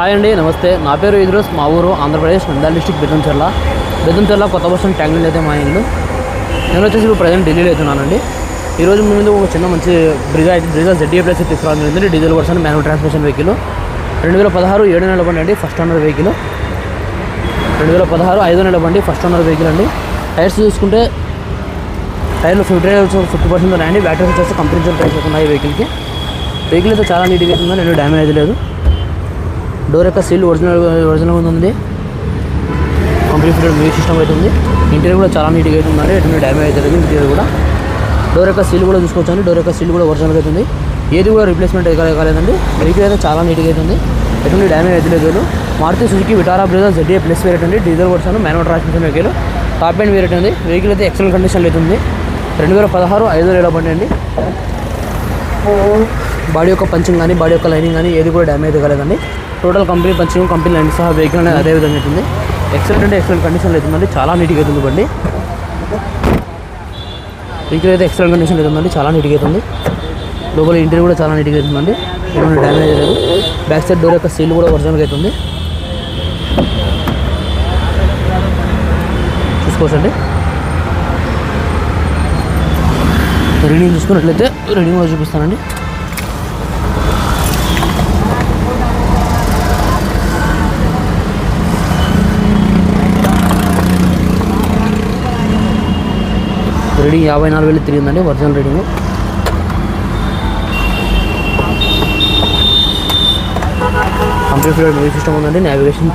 Hi అండి నమస్తే. నా పేరు ఇద్రోస్ మా ఊరు ఆంధ్రప్రదేశ్ నంద్యాల డిస్టిక్ బెదంచెర్ల. బెదంచెర్ల కొత్త వర్షం ట్యాంక్ ట్యాంక్ అయితే మా ఇల్లు. నేను వచ్చేసి ఇప్పుడు ప్రజెంట్ ఢిల్లీలో అవుతున్నానండి ఈరోజు మీ ముందు ఒక చిన్న మంచి బ్రిజా అయితే బ్రిజా జెడ్డీఏ ప్లేస్ తీసుకురావడం జరిగింది diesel version manual transmission vehicle. రెండు వేల పదహారు ఏడు నెల బండి అండి ఫస్ట్ ఓనర్ వెహికల్. రెండు వేల పదహారు ఐదు నెల బండి ఫస్ట్ ఓనర్ వెహికల్ అండి. టైర్స్ చూసుకుంటే టైర్లు ఫిఫ్టీ ఫిఫ్టీ పర్సెంట్ ఉన్నాయండి. బ్యాటరీస్ వచ్చేసి కంపెనీ టైర్స్ ఉన్నాయి వెహికల్కి. వెహికల్ అయితే చాలా నీట్గా అవుతుంది రెండు డ్యామేజ్ లేదు. డోర్ యొక్క సీల్ ఒరిజినల్ ఒరిజినల్ ఉంది కంప్లీట్ మ్యూజిక్ సిస్టమ్ అయితే ఉంది. ఇంటీరియర్ కూడా చాలా నీట్గా అయితే ఉందండి ఎటువంటి డ్యామేజ్ అయితే లేదు ఇంటీరియర్ కూడా. డోర్ యొక్క సీల్ కూడా చూసుకోవచ్చండి. డోర్ యొక్క సీల్ కూడా ఒరిజినల్ అయితే ఉంది. ఏది కూడా రిప్లేస్మెంట్ అయితే కాలేదండి. వెహికల్ అయితే చాలా నీట్గా అయితే ఉంది. ఎటువంటి డ్యామేజ్ అయితే లేదు. Maruti Suzuki Vitara Brezza Z A plus variant అండి. Diesel version manual transmission vehicle top end variant ఉంది వెహికల్ అయితే ఎక్సలెంట్ కండిషన్లో అయితే ఉంది. రెండు వేల పదహారు ఐదు వేల బండి అండి. బాడీ యొక్క పంచింగ్ కానీ బాడీ యొక్క లైనింగ్ కానీ ఏది కూడా డ్యామేజ్ కాలేదండి. Total company punching company line సహా వెహికల్ అనేది అదే విధంగా అవుతుంది ఎక్సలెంట్ అంటే ఎక్సలెంట్ కండిషన్లో అవుతుందండి చాలా నీట్గా అవుతుంది బండి. వెహికల్ అయితే ఎక్సలెంట్ కండిషన్లో అవుతుందండి చాలా నీట్గా అవుతుంది లోపల ఇంటీరియర్ కూడా చాలా నీట్గా అవుతుందండి ఏమైనా డ్యామేజ్ లేదు. బ్యాక్ సైడ్ డోర్ యొక్క సీల్ కూడా ఒరిజినల్గా అవుతుంది చూసుకోవచ్చండి. రీడింగ్ చూసుకున్నట్లయితే రీడింగ్ కూడా చూపిస్తానండి. రీడింగ్ యాభై నాలుగు వేలు తిరిగిందండి original reading computer music system ఉందండి నావిగేషన్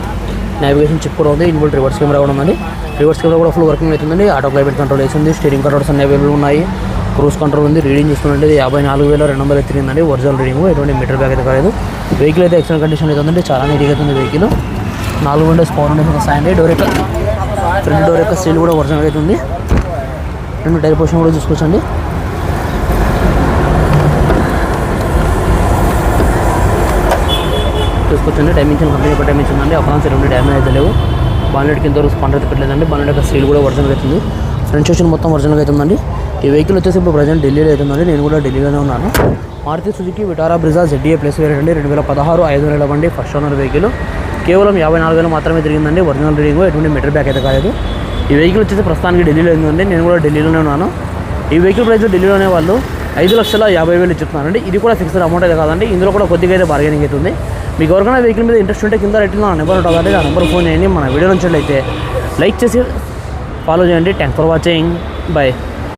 నావిగేషన్ చిప్ కూడా ఉంది ఇన్బుల్ రివర్స్ కెమెరా కూడా ఉందండి. రివర్స్ కెమెరా కూడా ఫుల్ వర్కింగ్ అవుతుందండి ఆటో క్లైమేట్ కంట్రోల్ వేసింది స్టీరింగ్ కంట్రోల్స్ అన్ని అవైలబుల్ ఉన్నాయి. క్రూజ్ కంట్రోల్ ఉంది రీడింగ్ చూసుకుంటే యాభై నాలుగు వేల రెండు వందలు తిరిగిందండి ఒరిజినల్ రీడింగ్ ఎటువంటి మీటర్ బ్యాగ్ అయితే కాలేదు. వెహికల్ అయితే ఎక్సలెంట్ కండిషన్ అయితే ఉందండి చాలా నీట్గా అవుతుంది వెహికల్ నాలుగు విండోస్ పవర్ విండోస్ వస్తాయండి డోర్ యొక్క ఫ్రంట్ డోర్ యొక్క సీల్ కూడా ఒరిజినల్ అయితే ఉంది. రెండు టైర్ పొజిషన్ కూడా చూసుకోవచ్చండి చూసుకోవచ్చండి డైమెన్షన్ కంపెనీ ఒక డైమెన్షన్ ఉందండి. అప్రాన్స్ రెండు డ్యామేజ్ అయితే లేవు. బాన్లెట్ కింద వరకు స్పాండర్ అయితే పెట్టలేదండి. బాన్లెట్ యొక్క సీల్ కూడా ఒరిజినల్ అవుతుంది ఫ్రంట్ సెక్షన్ మొత్తం ఒరిజినల్గా అవుతుందండి ఈ వెహికల్ వచ్చేసి ఇప్పుడు ప్రజెంట్ ఢిల్లీలో అవుతుందండి నేను కూడా ఢిల్లీలోనే ఉన్నాను. Maruti Suzuki Vitara Brezza Z D A plus వేరే అండి. రెండు వేల పదహారు ఐదు వేల బండి ఫస్ట్ ఓనర్ వెహికల్ కేవలం యాభై నాలుగు వేలు మాత్రమే తిరిగిందండి. ఒరిజినల్ రీడింగ్ ఎటువంటి మీటర్ బ్యాక్ అయితే కాలేదు. ఈ వెహికల్ వచ్చేసి ప్రస్తుతానికి ఢిల్లీలో ఉందండి నేను కూడా ఢిల్లీలోనే ఉన్నాను. ఈ వెహికల్ ప్రైస్ ఢిల్లీలోనే వాళ్ళు ఐదు లక్షల యాభై వేలు చెప్తున్నారండి ఇది కూడా ఫిక్స్డ్ అమౌంట్ అయితే కాదండి. ఇందులో కూడా కొద్దిగా అయితే బార్గెనింగ్ అవుతుంది మీకు ఎవరికైనా వెహికల్ మీద ఇంట్రెస్ట్ ఉంటే కింద రేట్లో నా నెంబర్ ఉంటుంది ఆ నెంబర్ ఫోన్ చేయండి. మన వీడియో నుంచి అయితే లైక్ చేసి ఫాలో చేయండి. Thanks for watching bye